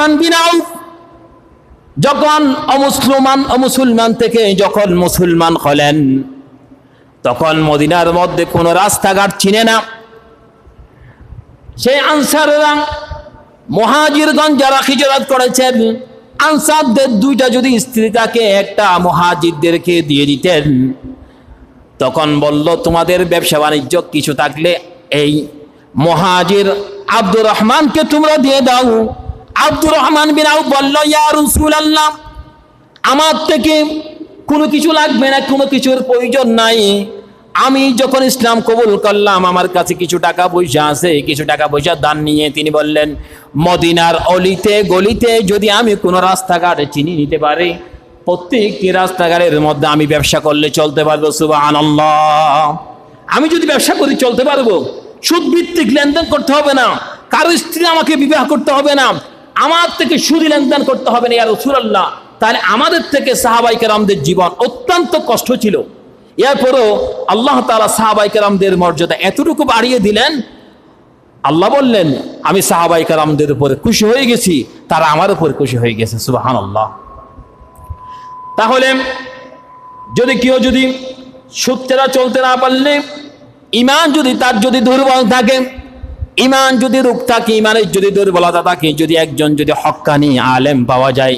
রহমান বিন আউফ যখন অমুসলমান অমুসলমান থেকে যখন মুসলমান হলেন, তখন মদিনার মধ্যে কোনো রাস্তাঘাট চিনে না। সেই আনসাররা মহাজিরগঞ্জ যারা হিজরত করেছেন, আনসারদের দুইটা যদি স্ত্রী তাকে একটা মহাজিরদেরকে দিয়ে দিতেন। তখন বলল, তোমাদের ব্যবসা বাণিজ্য কিছু থাকলে এই মহাজির আব্দুর রহমানকে তোমরা দিয়ে দাও। আব্দুর রহমান বিনাও বলল, ইয়া রাসূলুল্লাহ, আমার থেকে কোনো কিছু লাগবে না, কোনো কিছুর প্রয়োজন নাই। আমি যখন ইসলাম কবুল করলাম, আমার কাছে কিছু টাকা পয়সা আছে, কিছু টাকা পয়সা দান নিয়ে তিনি বললেন, মদিনার অলিতে গলিতে যদি আমি কোনো রাস্তাঘাটে চিনি নিতে পারি, প্রত্যেকটি রাস্তাঘাটের মধ্যে আমি ব্যবসা করলে চলতে পারব সুবাহ আমি যদি ব্যবসা করি, চলতে পারব। সুদ ভিত্তিক লেনদেন করতে হবে না। কারও স্ত্রী আমাকে বিবাহ করতে হবে না। আমার থেকে সুদি লেনদেন করতে হবে না ইয়ার রসুলাল্লাহ। তাহলে আমাদের থেকে সাহাবাইকেরামদের জীবন অত্যন্ত কষ্ট ছিল। এরপরও আল্লাহ তালা সাহাবাইকেরামদের মর্যাদা এতটুকু বাড়িয়ে দিলেন। আল্লাহ বললেন, আমি সাহাবাইকেরামদের উপরে খুশি হয়ে গেছি, তারা আমার উপরে খুশি হয়ে গেছে সুবাহান আল্লাহ তাহলে যদি কেউ যদি সত্যেরা চলতে না পারলে ইমান যদি তার যদি দুর্বল থাকে ইমান যদি রূপ থাকে, ইমানের যদি দুর্বলতা থাকে, যদি একজন যদি হক্কানি আলেম পাওয়া যায়,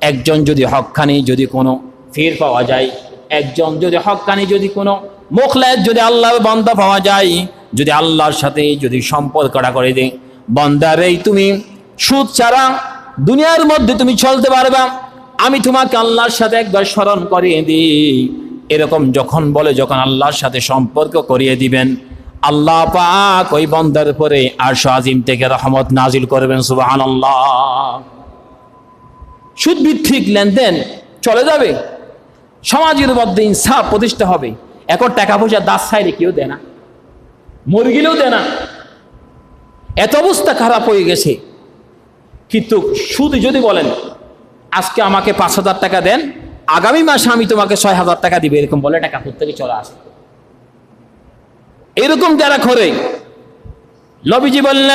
একজন যদি হক্কানি যদি কোনো ফির পাওয়া যায়, একজন যদি হক্কানি যদি কোনো মুখলের যদি আল্লাহর বন্ধা পাওয়া যায়, যদি আল্লাহর সাথে যদি সম্পদ সম্পর্কটা করে দেয় বন্দারেই তুমি সুদ ছাড়া দুনিয়ার মধ্যে তুমি চলতে পারবা। আমি তোমাকে আল্লাহর সাথে একবার স্মরণ করিয়ে দিই। এরকম যখন বলে, যখন আল্লাহর সাথে সম্পর্ক করিয়ে দিবেন আল্লাহ পাক ওই বন্দার পরে আর আজিম থেকে রহমত নাজিল করবেন সুবাহান আল্লাহ সুদভিত্তিক লেনদেন চলে যাবে, সমাজের মধ্যে ইনসাফ প্রতিষ্ঠা হবে। এখন টাকা পয়সা দাস সাইডে কেউ দেয় না মরে গেলেও দেয় না। এত অবস্থা খারাপ হয়ে গেছে। কিন্তু সুদ যদি বলেন, আজকে আমাকে পাঁচ হাজার টাকা দেন, আগামী মাসে আমি তোমাকে ছয় হাজার টাকা দিবে, এরকম বলে টাকা থেকে চলে আসে? এরকম যারা করে নবীজি বললেন